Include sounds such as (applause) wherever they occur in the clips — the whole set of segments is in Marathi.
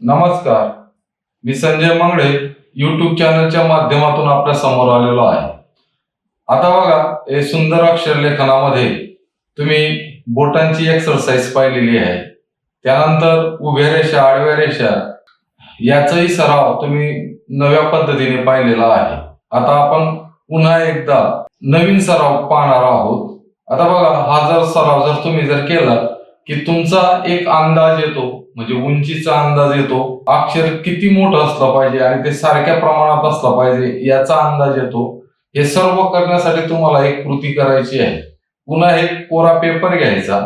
नमस्कार. मी संजय मंगळे युट्यूब चॅनलच्या माध्यमातून आपल्यासमोर आलेलो आहे. आता बघा हे सुंदर अक्षर लेखनामध्ये तुम्ही बोटांची एक्सरसाइज पाहिलेली आहे. त्यानंतर उभ्या रेषा आडव्या रेषा याचाही सराव तुम्ही नव्या पद्धतीने पाहिलेला आहे. आता आपण पुन्हा एकदा नवीन सराव पाहणार आहोत. आता बघा हा जर सराव जर तुम्ही जर केला की तुमचा एक अंदाज येतो म्हणजे उंचीचा अंदाज येतो अक्षर किती मोठं असलं पाहिजे आणि ते सारख्या प्रमाणात असलं पाहिजे याचा अंदाज येतो. हे सर्व करण्यासाठी तुम्हाला एक कृती करायची आहे. पुन्हा एक कोरा पेपर घ्यायचा.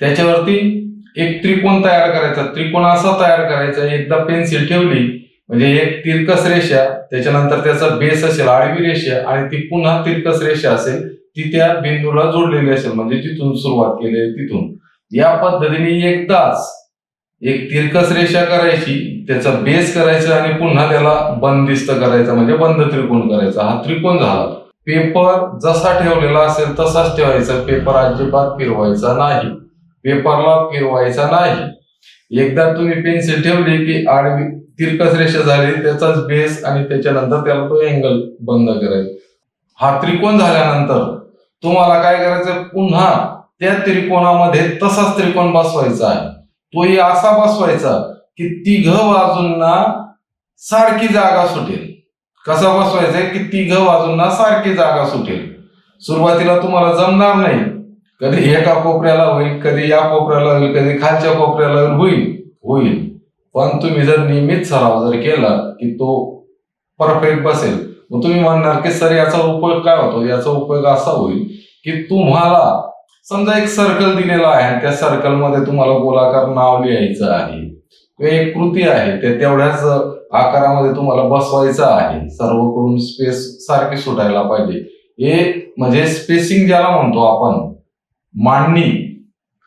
त्याच्यावरती एक त्रिकोण तयार करायचा. त्रिकोण असा तयार करायचा एकदा पेन्सिल ठेवली म्हणजे एक तिरकस रेषा त्याच्यानंतर त्याचा बेस असेल आडवी रेषा आणि ती पुन्हा तिरकस रेषा असेल ती त्या बिंदूला जोडलेली असेल म्हणजे तिथून सुरुवात केली आहे तिथून. या पद्धतीने एकदाच एक तिरकस रेषा करायची त्याचा बेस करायचा आणि पुन्हा त्याला बंदिस्त करायचा म्हणजे बंद त्रिकोण करायचा. हा त्रिकोण झाला. पेपर जसा ठेवलेला असेल तसाच ठेवायचा. पेपर अजिबात फिरवायचा नाही. पेपरला फिरवायचा नाही. एकदा तुम्ही पेन्सिल ठेवली की आडवी तिरकस रेषा झाली त्याचाच बेस आणि त्याच्यानंतर त्याला तो अँगल बंद करायचा. हा त्रिकोण झाल्यानंतर तुम्हाला काय करायचं? पुन्हा त्या त्रिकोणामध्ये तसाच त्रिकोण बसवायचा आहे. तोही असा बसवायचा की तिघ बाजूंना सारखी जागा सुटेल. कसा बसवायचा की तिघ बाजूंना सारखी जागा सुटेल. सुरुवातीला तुम्हाला जमणार नाही. कधी एका कोपऱ्याला होईल कधी या कोपऱ्याला होईल कधी खालच्या कोपऱ्याला होईल होईल होईल. पण तुम्ही जर नियमित सराव जर केला की तो परफेक्ट बसेल मग तुम्ही म्हणणार की सर याचा उपयोग काय होतो? याचा उपयोग असा होईल की तुम्हाला समजा एक सर्कल दिलेला आहे त्या सर्कलमध्ये तुम्हाला गोलाकार नाव लिहायचं आहे. किंवा एक कृती आहे ते तेवढ्याच आकारामध्ये तुम्हाला बसवायचं आहे. सर्वकडून स्पेस सारखी सुटायला पाहिजे. हे म्हणजे स्पेसिंग ज्याला म्हणतो आपण मांडणी.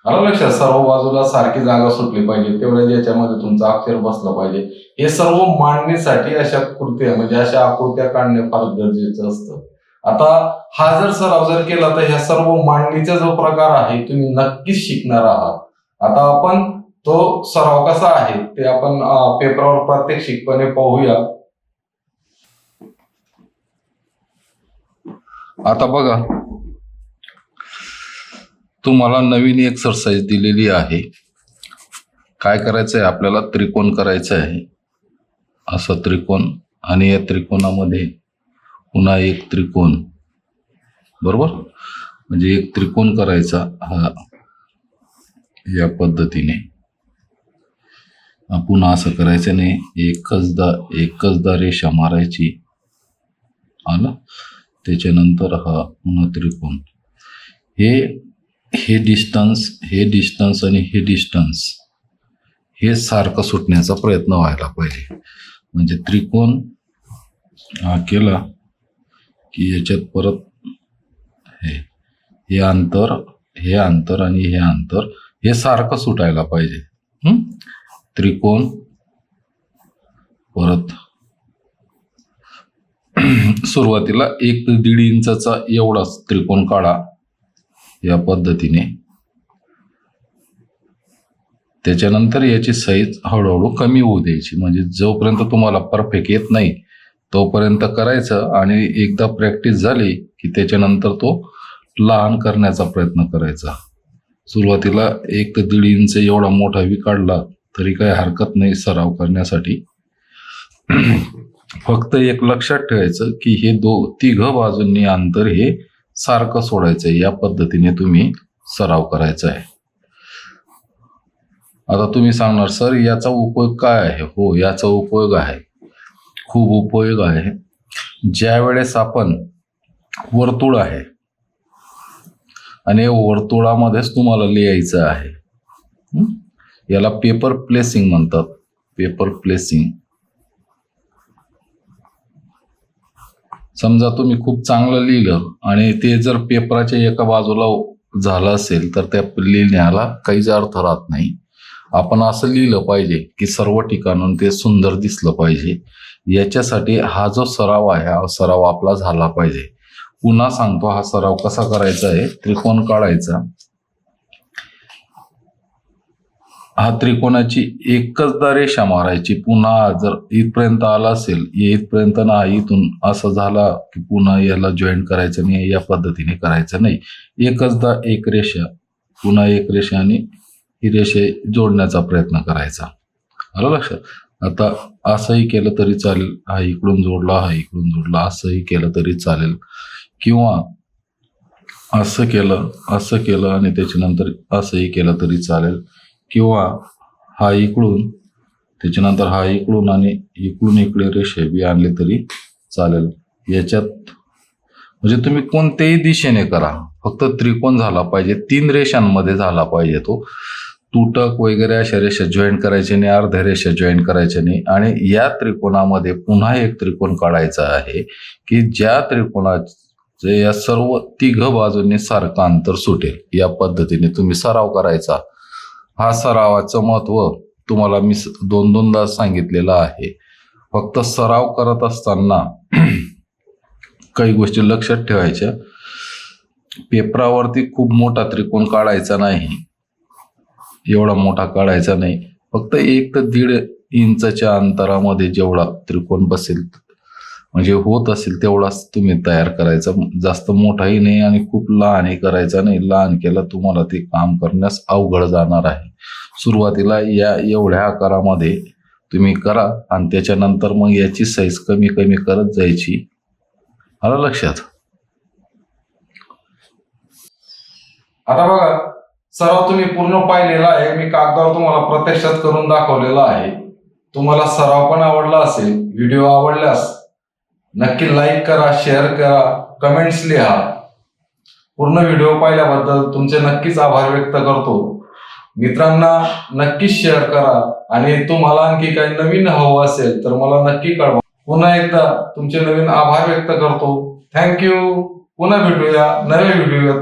आलं लक्षात? सर्व बाजूला सारखी जागा सुटली पाहिजे. तेवढ्या ज्याच्यामध्ये तुमचं अक्षर बसलं पाहिजे. हे सर्व मांडणीसाठी अशा कृत्या म्हणजे अशा आकृत्या काढणे फार गरजेचं असतं. आता हा जर सराव जर केला तर ह्या सर्व मांडणीचा जो प्रकार आहे तुम्ही नक्कीच शिकणार आहात. आता आपण तो सराव कसा आहे ते आपण पेपरावर प्रात्यक्षिकपणे पाहूया. आता बघा. तुम्हाला नवीन एक्सरसाइज दिलेली आहे. काय करायचं आहे आपल्याला त्रिकोण करायचं आहे असं त्रिकोण आणि या त्रिकोणामध्ये पुन्हा एक त्रिकोण. बरोबर? म्हणजे एक त्रिकोण करायचा हा या पद्धतीने. पुन्हा असं करायचं नाही एकचदा एकचदा रेषा मारायची. आलं? त्याच्यानंतर हा पुन्हा त्रिकोण. हे हे डिस्टन्स हे डिस्टन्स आणि हे डिस्टन्स हे सारखं सुटण्याचा प्रयत्न व्हायला पाहिजे. म्हणजे त्रिकोण हा केला की याच्यात परत हे हे अंतर हे अंतर आणि हे अंतर हे सारखं सुटायला पाहिजे. त्रिकोण परत (clears throat) सुरुवातीला एक ते दीड इंचाचा एवढाच त्रिकोण काढा या पद्धतीने. त्याच्यानंतर याची साईज हळूहळू कमी होऊ द्यायची. म्हणजे जोपर्यंत तुम्हाला परफेक्ट येत नाही तोपर्यंत करायचं आणि एकदा प्रॅक्टिस झाली की त्याच्यानंतर तो लहान करण्याचा प्रयत्न करायचा. सुरुवातीला एक ते दीड इंच एवढा मोठा वी काढला तरी काही हरकत नाही सराव करण्यासाठी. फक्त एक लक्षात ठेवायचं की हे दो तिघ बाजूंनी अंतर हे सारखं सोडायचं आहे या पद्धतीने तुम्ही सराव करायचा आहे. आता तुम्ही सांगणार सर याचा उपयोग काय आहे? हो याचा उपयोग आहे. खूप उपयोग आहे. ज्या वेळेस आपण वर्तुळ आहे आणि वर्तुळामध्येच तुम्हाला लिहायचं आहे. याला पेपर प्लेसिंग म्हणतात. पेपर प्लेसिंग समजा तुम्ही खूप चांगलं लिहिलं आणि ते जर पेपराच्या एका बाजूला झालं असेल तर त्या लिहिण्याला काहीच अर्थ राहत नाही. आपण असं लिहिलं पाहिजे की सर्व ठिकाणून ते सुंदर दिसलं पाहिजे. याच्यासाठी हा जो सराव आहे हा सराव आपला झाला पाहिजे. पुन्हा सांगतो हा सराव कसा करायचा आहे. त्रिकोण काढायचा. हा त्रिकोणाची एकचदा रेषा मारायची. पुन्हा जर इथपर्यंत आला असेल इथपर्यंत ना इथून असं झाला की पुन्हा याला जॉईन करायचं नाही या पद्धतीने करायचं नाही. एकचदा एक रेषा पुन्हा एक रेषा आणि ही रेषे जोडण्याचा प्रयत्न करायचा. आलं लक्षात? आता असंही केलं तरी चालेल. हा इकडून जोडला हा इकडून जोडला. असंही केलं तरी चालेल. किंवा असं केलं असं केलं आणि त्याच्यानंतर असंही केलं तरी चालेल. किंवा हा इकडून त्याच्यानंतर हा इकडून आणि इकडून इकडे रेषे बी आणले तरी चालेल. याच्यात म्हणजे तुम्ही कोणत्याही दिशेने करा. फक्त त्रिकोण झाला पाहिजे. तीन रेषांमध्ये झाला पाहिजे तो. तुटक वगैरे अशा रेषा जॉईन करायच्या नाही अर्ध्या रेषा जॉईन करायच्या नाही. आणि या त्रिकोणामध्ये पुन्हा एक त्रिकोण काढायचा आहे की ज्या त्रिकोणाचे या सर्व तिघ बाजूंनी सारखं अंतर सुटेल. या पद्धतीने तुम्ही सराव करायचा. हा सरावाचं महत्त्व तुम्हाला मी दोन दोनदा सांगितलेलं आहे. फक्त सराव करत असताना (clears throat) काही गोष्टी लक्षात ठेवायच्या. पेपरावरती खूप मोठा त्रिकोण काढायचा नाही. एवढा मोठा काढायचा नाही. फक्त एक तर दीड इंचच्या अंतरामध्ये जेवढा त्रिकोण बसेल म्हणजे होत असेल तेवढाच तुम्ही तयार करायचा. जास्त मोठाही नाही आणि खूप लहानही करायचा नाही. लहान केला तुम्हाला ते काम करण्यास अवघड जाणार आहे. सुरुवातीला या एवढ्या आकारामध्ये तुम्ही करा आणि त्याच्यानंतर मग याची साईज कमी कमी करत जायची. आलं लक्षात? आता बघा सराव तुम्ही पूर्ण पाहिलेला आहे. मी कागदावर तुम्हाला प्रत्यक्षात करून दाखवलेला आहे. तुम्हाला सराव पण आवडला असेल व्हिडिओ आवडल्यास नक्की लाईक करा शेअर करा कमेंट्स लिहा. पूर्ण व्हिडिओ पाहिल्याबद्दल तुमचे नक्कीच आभार व्यक्त करतो. मित्रांना नक्कीच शेअर करा. आणि तुम्हाला आणखी काही नवीन हवं असेल तर मला नक्की कळवा. पुन्हा एकदा तुमचे नवीन आभार व्यक्त करतो. थँक्यू पुन्हा भेटूया नव्या व्हिडिओ